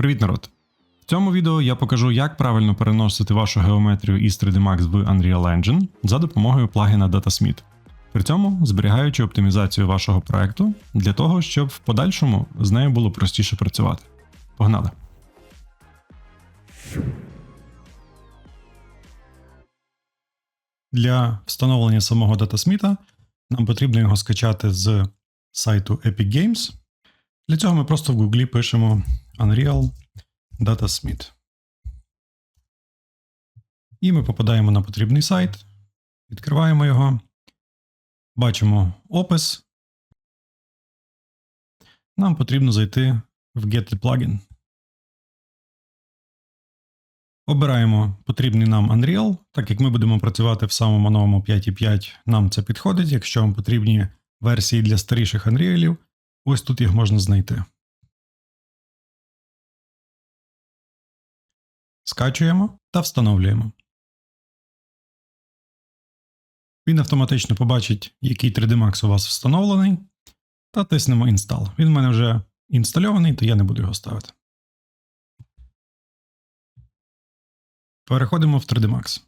Привіт, народ! В цьому відео я покажу, як правильно переносити вашу геометрію із 3D Max в Unreal Engine за допомогою плагіна DataSmith. При цьому зберігаючи оптимізацію вашого проекту для того, щоб в подальшому з нею було простіше працювати. Погнали! Для встановлення самого DataSmith нам потрібно його скачати з сайту Epic Games. Для цього ми просто в Google пишемо Unreal DataSmith. І ми попадаємо на потрібний сайт, відкриваємо його, бачимо опис. Нам потрібно зайти в Get the Plugin. Обираємо потрібний нам Unreal, так як ми будемо працювати в самому новому 5.5, нам це підходить. Якщо вам потрібні версії для старіших Unreal, ось тут їх можна знайти. Скачуємо та встановлюємо. Він автоматично побачить, який 3D Max у вас встановлений, та тиснемо Install. Він в мене вже інстальований, то я не буду його ставити. Переходимо в 3D Max.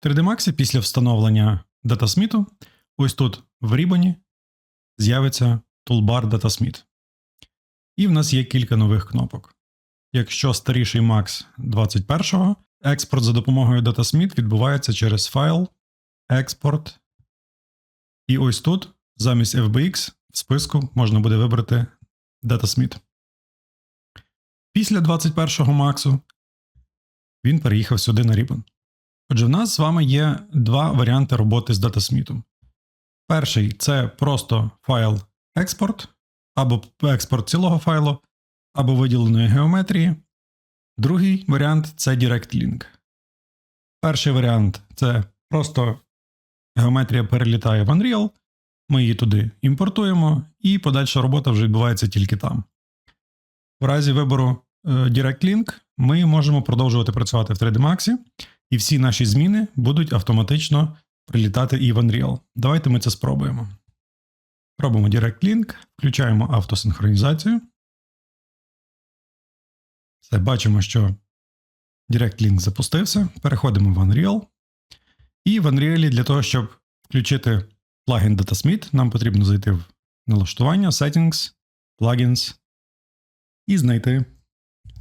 В 3D Max після встановлення DataSmith, ось тут в рібані з'явиться Toolbar DataSmith. І в нас є кілька нових кнопок. Якщо старіший Max 21-го, експорт за допомогою DataSmith відбувається через файл, експорт. І ось тут, замість FBX, в списку можна буде вибрати DataSmith. Після 21-го Максу він переїхав сюди на Ribbon. Отже, в нас з вами є два варіанти роботи з DataSmith. Перший це просто файл експорт, або експорт цілого файлу, або виділеної геометрії. Другий варіант це Direct Link. Перший варіант це просто геометрія перелітає в Unreal, ми її туди імпортуємо, і подальша робота вже відбувається тільки там. В разі вибору е, Direct Link ми можемо продовжувати працювати в 3D Max, і всі наші зміни будуть автоматично прилітати і в Unreal. Давайте ми це спробуємо. Робимо Direct Link, включаємо автосинхронізацію. Все, бачимо, що Direct Link запустився. Переходимо в Unreal. І в Unreal для того, щоб включити плагін DataSmith, нам потрібно зайти в налаштування, Settings, Plugins і знайти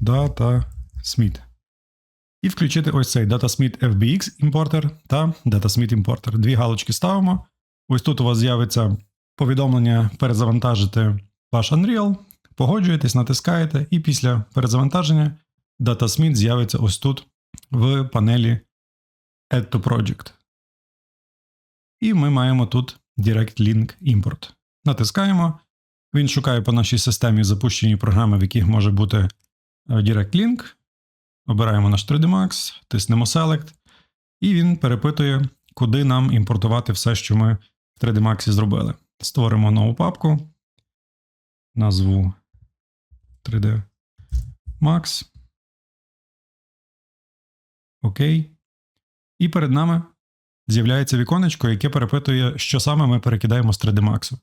DataSmith. І включити ось цей DataSmith FBX імпортер та DataSmith імпортер. Дві галочки ставимо. Ось тут у вас з'явиться повідомлення перезавантажити ваш Unreal. Погоджуєтесь, натискаєте, і після перезавантаження DataSmith з'явиться ось тут в панелі Add to Project. І ми маємо тут Direct Link Import. Натискаємо. Він шукає по нашій системі запущені програми, в яких може бути е, Direct Link. Обираємо наш 3D Max, тиснемо Select, і він перепитує, куди нам імпортувати все, що ми в 3D Max зробили. Створимо нову папку. Назву 3D Max. Окей. І перед нами з'являється віконечко, яке перепитує, що саме ми перекидаємо з 3D Max.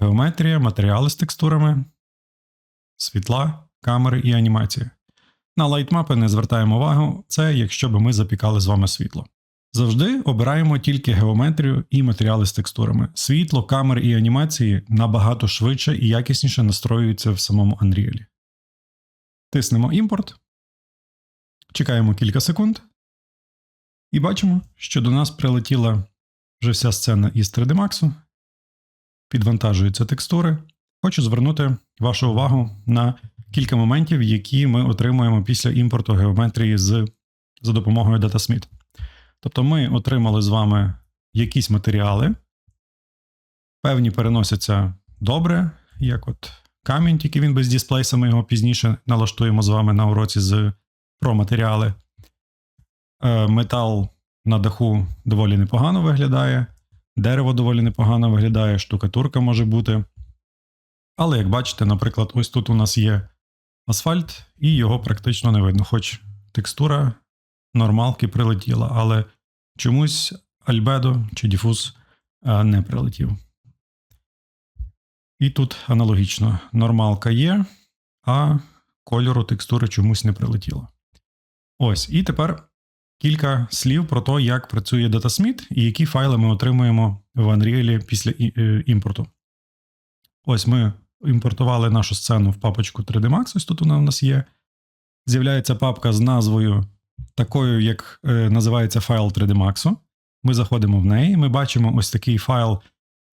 Геометрія, матеріали з текстурами, світла, камери і анімації. На лайтмапи не звертаємо увагу, це якщо би ми запікали з вами світло. Завжди обираємо тільки геометрію і матеріали з текстурами. Світло, камери і анімації набагато швидше і якісніше настроюються в самому Unreal. Тиснемо імпорт, чекаємо кілька секунд. І бачимо, що до нас прилетіла вже вся сцена із 3D Max. Підвантажуються текстури. Хочу звернути вашу увагу на кілька моментів, які ми отримуємо після імпорту геометрії з, за допомогою DataSmith. Тобто ми отримали з вами якісь матеріали, певні переносяться добре, як от камінь, тільки він без дисплейса, ми його пізніше налаштуємо з вами на уроці з про матеріали. Е, метал на даху доволі непогано виглядає, дерево доволі непогано виглядає, штукатурка може бути. Але, як бачите, наприклад, ось тут у нас є асфальт, і його практично не видно, хоч текстура нормалки прилетіла, але чомусь альбедо чи діфуз е, не прилетів. І тут аналогічно нормалка є, а кольору текстури чомусь не прилетіло. Ось, і тепер кілька слів про те, як працює Datasmith і які файли ми отримуємо в Unreal після е, імпорту. Ось ми імпортували нашу сцену в папочку 3D Max, ось тут вона у нас є. З'являється папка з назвою такою, як е, називається файл 3D Max. Ми заходимо в неї, ми бачимо ось такий файл.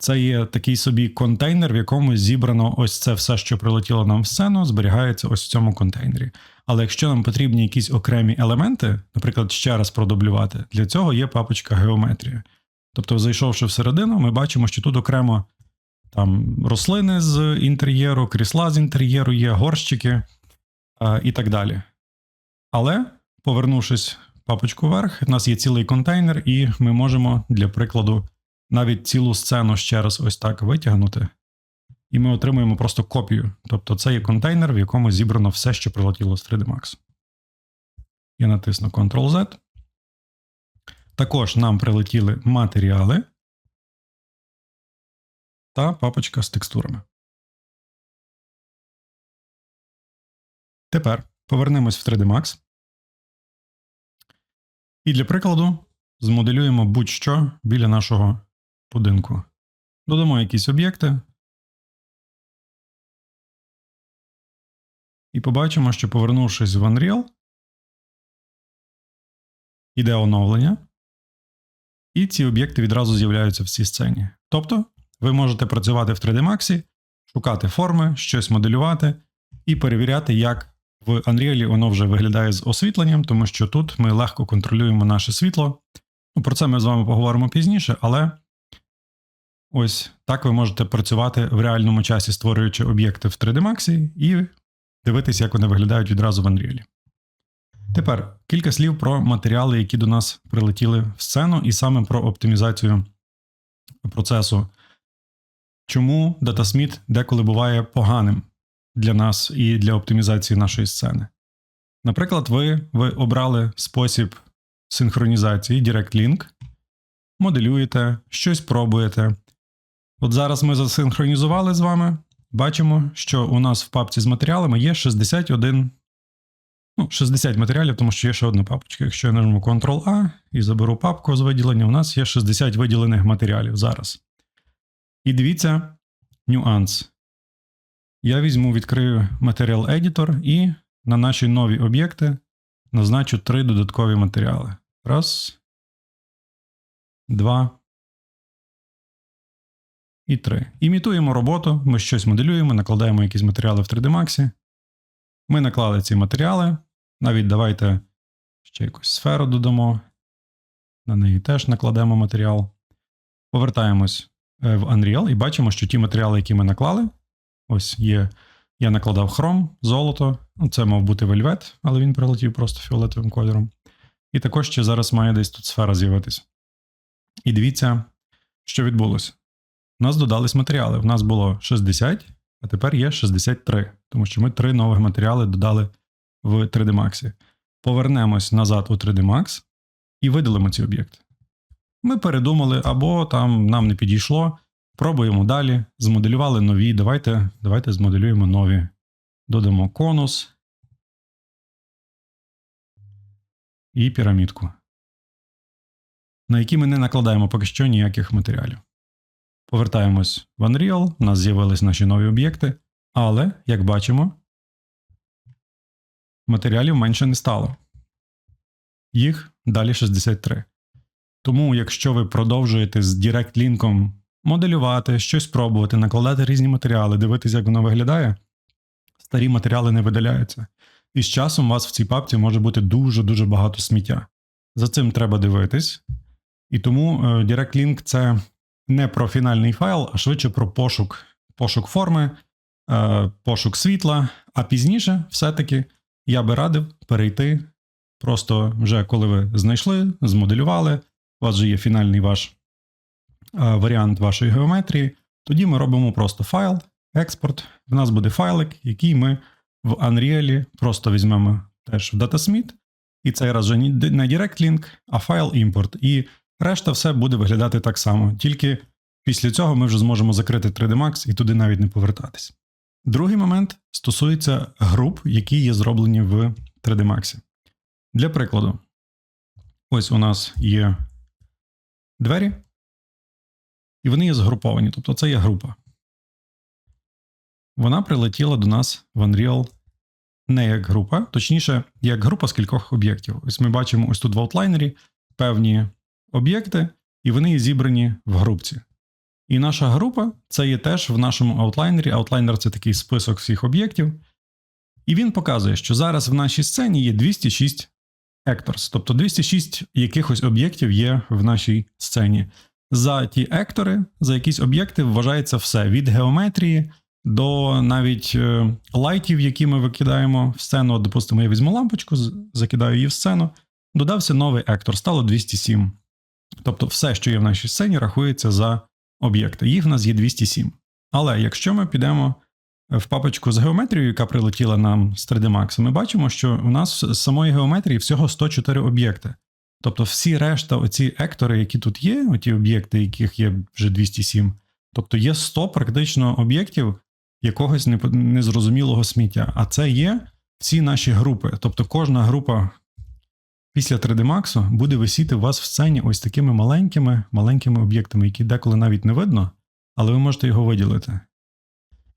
Це є такий собі контейнер, в якому зібрано ось це все, що прилетіло нам в сцену, зберігається ось в цьому контейнері. Але якщо нам потрібні якісь окремі елементи, наприклад, ще раз продублювати, для цього є папочка геометрія. Тобто, зайшовши всередину, ми бачимо, що тут окремо там рослини з інтер'єру, крісла з інтер'єру є, горщики а, і так далі. Але, повернувшись папочку вверх, у нас є цілий контейнер, і ми можемо, для прикладу, навіть цілу сцену ще раз ось так витягнути. І ми отримуємо просто копію. Тобто це є контейнер, в якому зібрано все, що прилетіло з 3D Max. Я натисну Ctrl-Z. Також нам прилетіли матеріали та папочка з текстурами. Тепер повернемось в 3D Max. І для прикладу змоделюємо будь-що біля нашого будинку. Додамо якісь об'єкти. І побачимо, що повернувшись в Unreal, іде оновлення, і ці об'єкти відразу з'являються в цій сцені. Тобто, ви можете працювати в 3D Max, шукати форми, щось моделювати і перевіряти, як в Unreal воно вже виглядає з освітленням, тому що тут ми легко контролюємо наше світло. Ну, Про це ми з вами поговоримо пізніше, але ось так ви можете працювати в реальному часі, створюючи об'єкти в 3D Max і дивитися, як вони виглядають відразу в Unreal. Тепер кілька слів про матеріали, які до нас прилетіли в сцену, і саме про оптимізацію процесу. Чому Datasmith деколи буває поганим для нас і для оптимізації нашої сцени? Наприклад, ви, ви обрали спосіб синхронізації Direct Link, моделюєте, щось пробуєте. От зараз ми засинхронізували з вами. Бачимо, що у нас в папці з матеріалами є 61, ну, 60 матеріалів, тому що є ще одна папочка. Якщо я нажму Ctrl-A і заберу папку з виділення, у нас є 60 виділених матеріалів зараз. І дивіться нюанс. Я візьму, відкрию Material Editor і на наші нові об'єкти назначу три додаткові матеріали. Раз. Два. І три. Імітуємо роботу, ми щось моделюємо, накладаємо якісь матеріали в 3D Max. Ми наклали ці матеріали. Навіть давайте ще якусь сферу додамо. На неї теж накладемо матеріал. Повертаємось е, в Unreal і бачимо, що ті матеріали, які ми наклали, ось є. Я накладав хром, золото. Ну, це мав бути вельвет, але він прилетів просто фіолетовим кольором. І також ще зараз має десь тут сфера з'явитись. І дивіться, що відбулося. У нас додались матеріали. У нас було 60, а тепер є 63, тому що ми три нових матеріали додали в 3D Max. Повернемось назад у 3D Max і видалимо ці об'єкти. Ми передумали, або там нам не підійшло. Пробуємо далі. Змоделювали нові. Давайте, давайте змоделюємо нові. Додамо конус і пірамідку, на які ми не накладаємо поки що ніяких матеріалів. Повертаємось в Unreal, у нас з'явились наші нові об'єкти, але, як бачимо, матеріалів менше не стало. Їх далі 63. Тому, якщо ви продовжуєте з Direct моделювати, щось пробувати, накладати різні матеріали, дивитися, як воно виглядає, старі матеріали не видаляються. І з часом у вас в цій папці може бути дуже-дуже багато сміття. За цим треба дивитись. І тому е, Direct Link – це не про фінальний файл, а швидше про пошук, пошук форми, е, пошук світла. А пізніше, все-таки, я би радив перейти. Просто вже коли ви знайшли, змоделювали, у вас вже є фінальний ваш е, варіант вашої геометрії. Тоді ми робимо просто файл, експорт. В нас буде файлик, який ми в Unreal просто візьмемо теж в Datasmith. І цей раз вже не Direct Link, а файл імпорт. І решта все буде виглядати так само. Тільки після цього ми вже зможемо закрити 3D Max і туди навіть не повертатись. Другий момент стосується груп, які є зроблені в 3D Max. Для прикладу, ось у нас є двері, і вони є згруповані. Тобто це є група. Вона прилетіла до нас в Unreal не як група, точніше, як група з кількох об'єктів. Ось ми бачимо ось тут в аутлайнері певні об'єкти, і вони зібрані в групці. І наша група це є теж в нашому аутлайнері. Аутлайнер це такий список всіх об'єктів. І він показує, що зараз в нашій сцені є 206 actors, тобто 206 якихось об'єктів є в нашій сцені. За ті ектори, за якісь об'єкти вважається все від геометрії до навіть е, лайтів, які ми викидаємо в сцену. Допустимо, я візьму лампочку, закидаю її в сцену, додався новий ектор, стало 207. Тобто, все, що є в нашій сцені, рахується за об'єкти. Їх в нас є 207. Але якщо ми підемо в папочку з геометрією, яка прилетіла нам з 3D Max, ми бачимо, що у нас з самої геометрії всього 104 об'єкти. Тобто всі решта, оці ектори, які тут є, оті об'єкти, яких є вже 207, тобто є 100 практично об'єктів якогось незрозумілого сміття. А це є всі наші групи. Тобто кожна група після 3D Max буде висіти у вас в сцені ось такими маленькими, маленькими об'єктами, які деколи навіть не видно, але ви можете його виділити.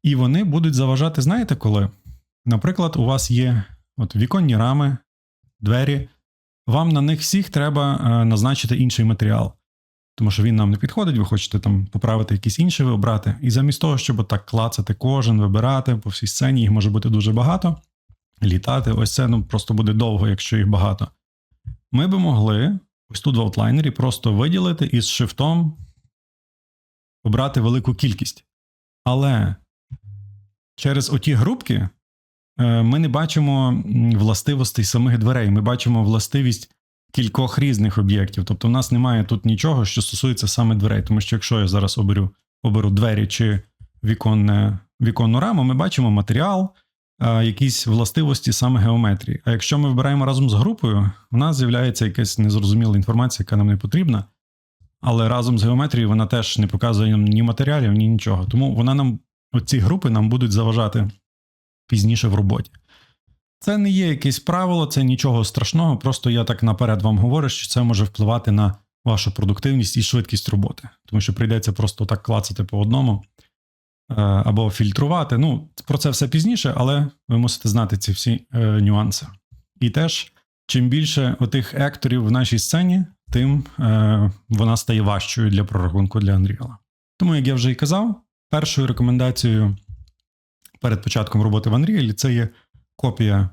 І вони будуть заважати, знаєте коли? Наприклад, у вас є от віконні рами, двері. Вам на них всіх треба е, назначити інший матеріал. Тому що він нам не підходить, ви хочете там поправити якийсь інший обрати. І замість того, щоб так клацати кожен, вибирати по всій сцені, їх може бути дуже багато. Літати, ось це ну, просто буде довго, якщо їх багато. Ми би могли ось тут в аутлайнері просто виділити і з шифтом обрати велику кількість. Але через оті групки е, ми не бачимо властивостей самих дверей. Ми бачимо властивість кількох різних об'єктів. Тобто, в нас немає тут нічого, що стосується саме дверей. Тому що якщо я зараз оберу, оберу двері чи віконне, віконну раму, ми бачимо матеріал, якісь властивості саме геометрії. А якщо ми вибираємо разом з групою, в нас з'являється якась незрозуміла інформація, яка нам не потрібна. Але разом з геометрією вона теж не показує нам ні матеріалів, ні нічого. Тому вона нам, оці групи нам будуть заважати пізніше в роботі. Це не є якесь правило, це нічого страшного. Просто я так наперед вам говорю, що це може впливати на вашу продуктивність і швидкість роботи, тому що прийдеться просто так клацати по одному е, або фільтрувати. Ну, про це все пізніше, але ви мусите знати ці всі е, нюанси. І теж, чим більше отих екторів в нашій сцені, тим е, вона стає важчою для прорахунку для Unreal. Тому, як я вже і казав, першою рекомендацією перед початком роботи в Unreal це є копія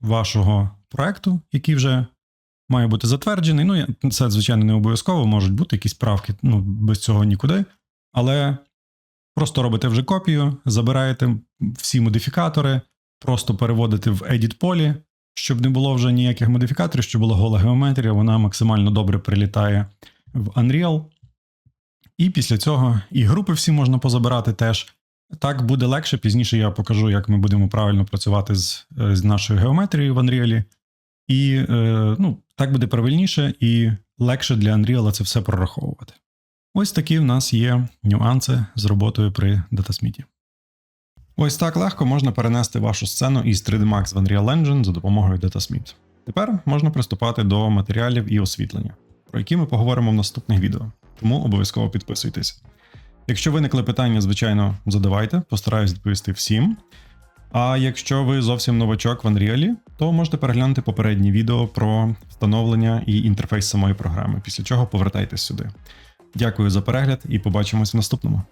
вашого проекту, який вже має бути затверджений. Ну, це, звичайно, не обов'язково, можуть бути якісь правки, ну, без цього нікуди. Але просто робите вже копію, забираєте всі модифікатори, просто переводите в edit полі, щоб не було вже ніяких модифікаторів, щоб була гола геометрія, вона максимально добре прилітає в Unreal. І після цього і групи всі можна позабирати теж. Так буде легше. Пізніше я покажу, як ми будемо правильно працювати з, е, з нашою геометрією в Unreal. І е, ну, так буде правильніше і легше для Unreal це все прораховувати. Ось такі в нас є нюанси з роботою при Datasmith. Ось так легко можна перенести вашу сцену із 3D Max в Unreal Engine за допомогою Datasmith. Тепер можна приступати до матеріалів і освітлення, про які ми поговоримо в наступних відео, тому обов'язково підписуйтесь. Якщо виникли питання, звичайно, задавайте, постараюсь відповісти всім. А якщо ви зовсім новачок в Unreal, то можете переглянути попередні відео про встановлення і інтерфейс самої програми, після чого повертайтесь сюди. Дякую за перегляд і побачимось в наступному.